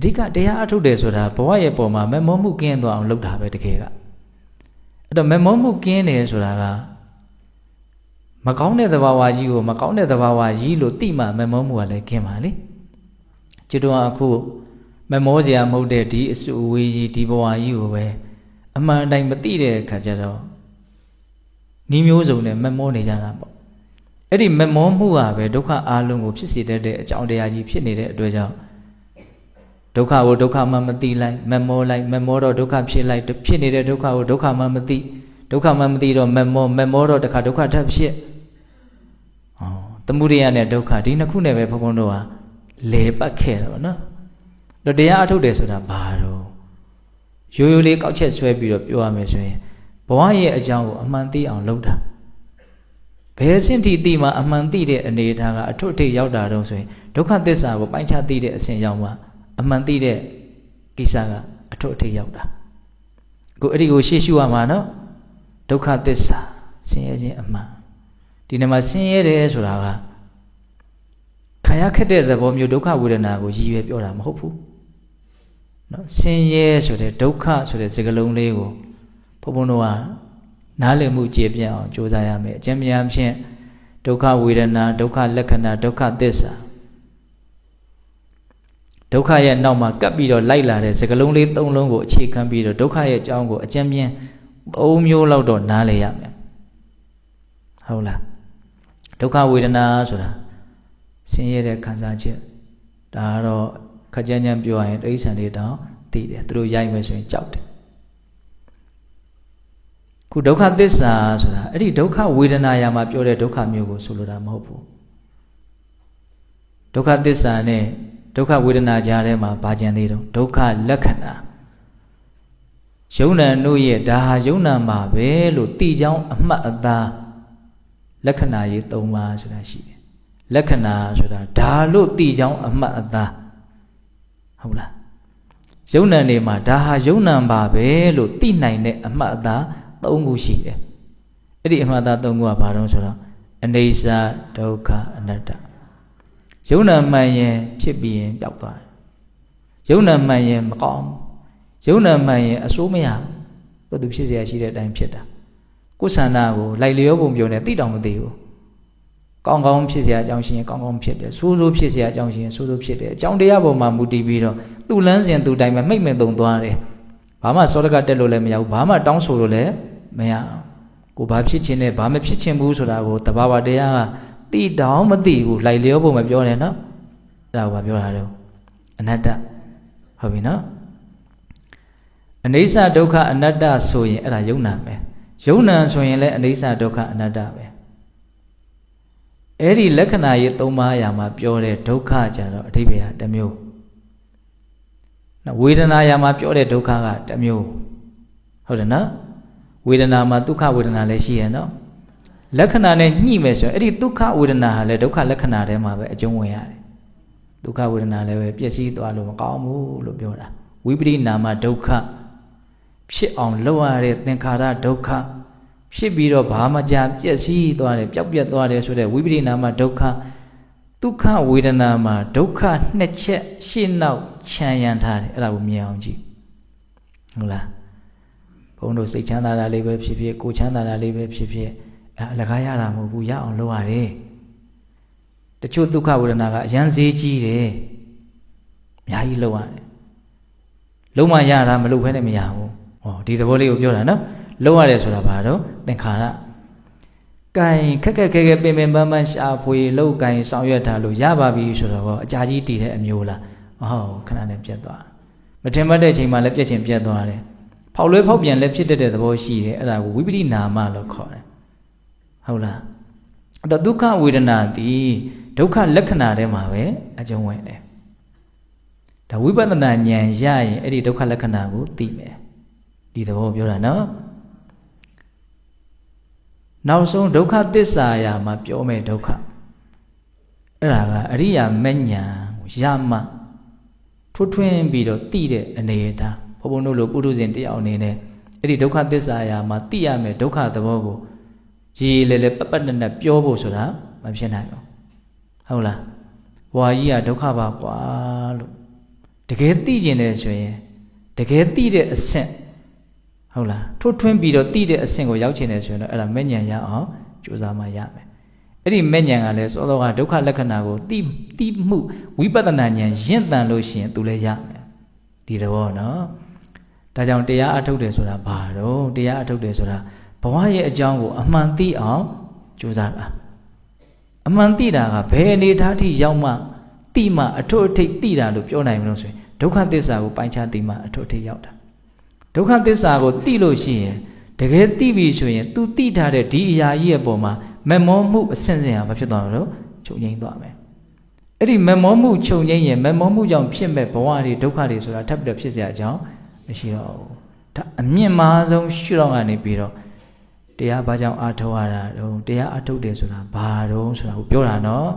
အဓိကတရားအထုတ်တယ်ဆိုတာဘဝရဲ့ပုံမှာမမောမှုကင်းသွားအောင်လုပ်တာပဲတကယ်ကအဲ့တော့မမောမှုကင်းတယ်ဆိုတာကမကောင်းတဲ့သဘာဝကြီးကိုမကောင်းတဲ့သဘာဝကြီးလို့သိမှမမောမှုကလည်းကင်းပါလေကျွတ်တော့အခုမမောစရာမဟုတ်တဲ့ဒီအစုအဝေးကြီးဒီဘဝကြီးကိုပဲအမှန်တိုင်းမသိတဲ့အခါကျတော့နှီးမျိုးစုံနဲ့မမောနေကြတာပေါ့အဲ့ဒီမမောမှုကပဲဒုက္ခအလုံးကိုဖြစ်စေတတ်တဲ့အကြောင်းတရားကြီးဖြစ်နေတဲ့အတွက်ကြောင့် ဒုက္ခကိုဒုက္ခမှမသိလိုက်မမောလိုက်မမောတော့ဒုက္ခဖြစ်လိုက်ဖြစ်နေတဲ့ဒုက္ခကိုဒုက္ခမှမသိဒုက္ခမှမသိတော့မမောမမောတော့တခါဒုက္ခထပ်ဖြစ်ဩသမုဒိယနဲ့ဒုက္ခဒီနှစ်ခုနဲ့ပဲဘုံဘုံတို့ဟာလဲပတ်ခဲ့တယ်ပေါ့နော်တော့တရားအထုတ်တယ်ဆိုတာဘာတော့ရိုးရိုးလေးကောက်ချက်ဆွဲပြီးတော့ပြောရမယ်ဆိုရင်ဘဝရဲ့အကြောင်းကိုအမှန်သိအောင်လုပ်တာဘယ်စင့်ထိသိမှအမှန်သိတဲ့အနေအထားကအထွတ်အထိပ်ရောက်တာတော့ဆိုရင်ဒုက္ခသစ္စာကိုပိုင်းခြားသိတဲ့အစဉ်ရောက်မှ အမှန်သိတဲ့ကိစ္စကအထွတ်အထိပ်ရောက်တာအခုအဲ့ဒီကိုရှေ့ရှုရမှာနော်ဒုက္ခသစ္စာဆင်းရဲခြင်းအမှန်ဒီနေ့မှာဆင်းရဲတယ်ဆိုတာကခံရခက်တဲ့သဘောမျိုးဒုက္ခဝေဒနာကိုရည်ရွယ်ပြောတာမဟုတ်ဘူးနော်ဆင်းရဲဆိုတဲ့ဒုက္ခဆိုတဲ့စကားလုံးလေးကိုဘုံဘုံတို့ကနားလည်မှုကျေပြန့်အောင်ကြိုးစားရမယ်အကျဉ်းများဖြင့်ဒုက္ခဝေဒနာဒုက္ခလက္ခဏာဒုက္ခသစ္စာ ဒုက္ခရဲ့နောက်မှာကပ်ပြီးတော့လိုက်လာတဲ့စကလုံးလေး၃လုံးကိုအခြေခံပြီးတော့ဒုက္ခရဲ့အကြောင်းကိုအကျဉ်းပြင်း၃မျိုးလောက်တော့နားလည်ရမယ်ဟုတ်လားဒုက္ခဝေဒနာဆိုတာဆင်းရဲတဲ့ခံစားချက်ဒါကတော့ခက်ကြမ်းကြမ်းပြောရရင်တိဋ္ဌာန်တွေတောင်သိတယ်သူတို့ရိုက်မယ်ဆိုရင်ကြောက်တယ်ခုဒုက္ခသစ္စာဆိုတာအဲ့ဒီဒုက္ခဝေဒနာရာမှာပြောတဲ့ဒုက္ခမျိုးကိုဆိုလိုတာမဟုတ်ဘူးဒုက္ခသစ္စာနဲ့ ဒုက္ခဝေဒနာကြားထဲမှာဘာကြံသေးတော့ဒုက္ခလက္ခဏာယုံနံတို့ရဲ့ဒါဟာယုံနံမှာပဲလို့တိကြောင်းအမှတ်အသားလက္ခဏာရေး၃ပါးဆိုတာရှိတယ်လက္ခဏာဆိုတာဒါလို့တိကြောင်းအမှတ်အသားဟုတ်လားယုံနံတွေမှာဒါဟာယုံနံပါပဲလို့သိနိုင်တဲ့အမှတ်အသား၃ခုရှိတယ်အဲ့ဒီအမှတ်အသား၃ခုကဘာတုံးဆိုတော့အနေစာဒုက္ခအနတ္တ ယုံနာမှန်ရင်ဖြစ်ပြီးရင်ပျောက်သွားတယ်ယုံနာမှန်ရင်မကောင်းယုံနာမှန်ရင်အစိုးမရဘယ်သူဖြစ်เสียရှိတဲ့အတိုင်းဖြစ်တာကိုယ်ဆန္ဒကိုလိုက်လျောပုံပြောနေသိတောင်မသိဘူးကောင်းကောင်းဖြစ်เสียအကြောင်းရှိရင်ကောင်းကောင်းဖြစ်တယ်ဆိုးဆိုးဖြစ်เสียအကြောင်းရှိရင်ဆိုးဆိုးဖြစ်တယ်အကြောင်းတရားပေါ်မှာမူတည်ပြီးတော့သူ့လန်းစဉ်သူ့တိုင်းမှာမှိတ်မဲ့တုံသွားတယ်ဘာမှစောတကတက်လို့လည်းမရဘူးဘာမှတောင်းဆိုလို့လည်းမရအောင်ကိုဘာဖြစ်ခြင်းနဲ့ဘာမဖြစ်ခြင်းဘူးဆိုတာကိုတဘာဝတရားက တိတောင်မသိဘူးလိုက်လျောဖို့မပြောနဲ့နော်အဲ့ဒါကိုပြောတာတော့အနတ္တဟုတ်ပြီနော်အနိစ္စဒုက္ခအနတ္တဆိုရင်အဲ့ဒါယုံနာပဲယုံနာဆိုရင်လည်းအနိစ္စဒုက္ခအနတ္တပဲအဲ့ဒီလက္ခဏာရေး၃ပါးအရာမှာပြောတဲ့ဒုက္ခကြတော့အဓိပ္ပာယ်ကတစ်မျိုးနော်ဝေဒနာအရာမှာပြောတဲ့ဒုက္ခကတစ်မျိုးဟုတ်တယ်နော်ဝေဒနာမှာဒုက္ခဝေဒနာလည်းရှိရနော် လက္ခဏာနဲ့ညှိမယ်ဆိုရင်အဲ့ဒီဒုက္ခဝေဒနာဟာလည်းဒုက္ခလက္ခဏာထဲမှာပဲအကျုံးဝင်ရတယ်ဒုက္ခဝေဒနာလည်းပဲပျက်စီးသွားလို့မကောင်းဘူးလို့ပြောတာဝိပရိနာမဒုက္ခဖြစ်အောင်လုပ်ရတဲ့သင်္ခါရဒုက္ခဖြစ်ပြီးတော့ဘာမှကြာပျက်စီးသွားတယ်ပျောက်ပြက်သွားတယ်ဆိုတဲ့ဝိပရိနာမဒုက္ခဒုက္ခဝေဒနာမှာဒုက္ခနှစ်ချက်ရှေ့နောက်ခြံရံထားတယ်အဲ့ဒါကိုမြင်အောင်ကြည့်ဟုတ်လားဘုန်းတို့စိတ်ချမ်းသာတာလေးပဲဖြစ်ဖြစ်ကိုယ်ချမ်းသာတာလေးပဲဖြစ်ဖြစ် အဲအလကားရတာမဟုတ်ဘူးရအောင်လုပ်ရတယ်တချို့ဒုက္ခဝေဒနာကအရန်ဈေးကြီးတယ်အများကြီးလုပ်ရတယ်လုံးဝရတာမလုပ်ဖဲနဲ့မရဘူးဟောဒီသဘောလေးကိုပြောတာနော်လုပ်ရတယ်ဆိုတာဘာတော့သင်္ခါရကံခက်ခက်ခဲခဲပင်ပင်ပန်းပန်းရှာဖွေလောက်ကင်ဆောင်ရွက်တာလို့ရပါပြီဆိုတော့အကြာကြီးတည်တဲ့အမျိုးလားဟောခဏနဲ့ပြတ်သွားမထင်မှတ်တဲ့အချိန်မှလည်းပြတ်ချင်ပြတ်သွားတယ်ဖောက်လွဲဖောက်ပြန်လည်းဖြစ်တတ်တဲ့သဘောရှိတယ်အဲ့ဒါကိုဝိပရိနာမလို့ခေါ်တယ် ဟုတ်လားအဲ့တော့ဒုက္ခဝေဒနာသည်ဒုက္ခလက္ခဏာထဲမှာပဲအကျုံးဝင်တယ်ဒါဝိပဿနာဉာဏ်ရရင်အဲ့ဒီဒုက္ခလက္ခဏာကိုသိမယ်ဒီသဘောပြောတာနော်နောက်ဆုံးဒုက္ခသစ္စာရာမှာပြောမယ်ဒုက္ခအဲ့ဒါကအရိယာမဉ္ဇဏ်ကိုရမှထွထွင်းပြီးတော့သိတဲ့အနေအထားဘုံဘုံတို့လိုပုထုဇဉ်တယောက်အနေနဲ့အဲ့ဒီဒုက္ခသစ္စာရာမှာသိရမယ်ဒုက္ခသဘောကို ရည်လေလေပပတ်နဲ့နဲ့ပြောဖို့ဆိုတာမဖြစ်နိုင်ဘူးဟုတ်လားဘွာကြီးကဒုက္ခပါကွာလို့တတကယ်သိကျင်တယ်ဆိုရင်တကယ်သိတဲ့အဆင့်ဟုတ်လားထိုးထွင်းပြီးတော့သိတဲ့အဆင့်ကိုရောက်ချင်တယ်ဆိုရင်တော့အဲ့ဒါမဲ့ညံရအောင်ကြိုးစားမှရမယ်အဲ့ဒီမဲ့ညံကလည်းစောစောကဒုက္ခလက္ခဏာကိုသိသိမှုဝိပဿနာဉာဏ်ရင့်တန်လို့ရှိရင်သူလည်းရမယ်ဒီသဘောနော်ဒါကြောင့်တရားအထုတ်တယ်ဆိုတာဘာတော့တရားအထုတ်တယ်ဆိုတာ ဘဝရဲ့အကြောင်းကိုအမှန်သိအောင်ကြိုးစားတာအမှန်သိတာကဘယ်အနေထားထိရောက်မှသိမှအထွတ်အထိပ်သိတာလို့ပြောနိုင်မလို့ဆိုရင်ဒုက္ခသစ္စာကိုပိုင်းခြားသိမှအထွတ်အထိပ်ရောက်တာဒုက္ခသစ္စာကိုသိလို့ရှိရင်တကယ်သိပြီဆိုရင် तू သိထားတဲ့ဒီအရာကြီးရဲ့ပုံမှာမမောမှုအဆင့်ဆင့်ဟာမဖြစ်သွားဘူးလို့ချုပ်ငိမ့်သွားမယ်အဲ့ဒီမမောမှုချုပ်ငိမ့်ရင်မမောမှုကြောင့်ဖြစ်မဲ့ဘဝတွေဒုက္ခတွေဆိုတာထပ်ပြီးတော့ဖြစ်เสียအကြောင်းမရှိတော့ဘူးဒါအမြင့်မားဆုံးရှုတော့ကနေပြီးတော့ တရားဘာကြောင့်အာထုတ်ရတာတုံးတရားအာထုတ်တယ်ဆိုတာဘာတုံးဆိုတာကိုပြောတာနော်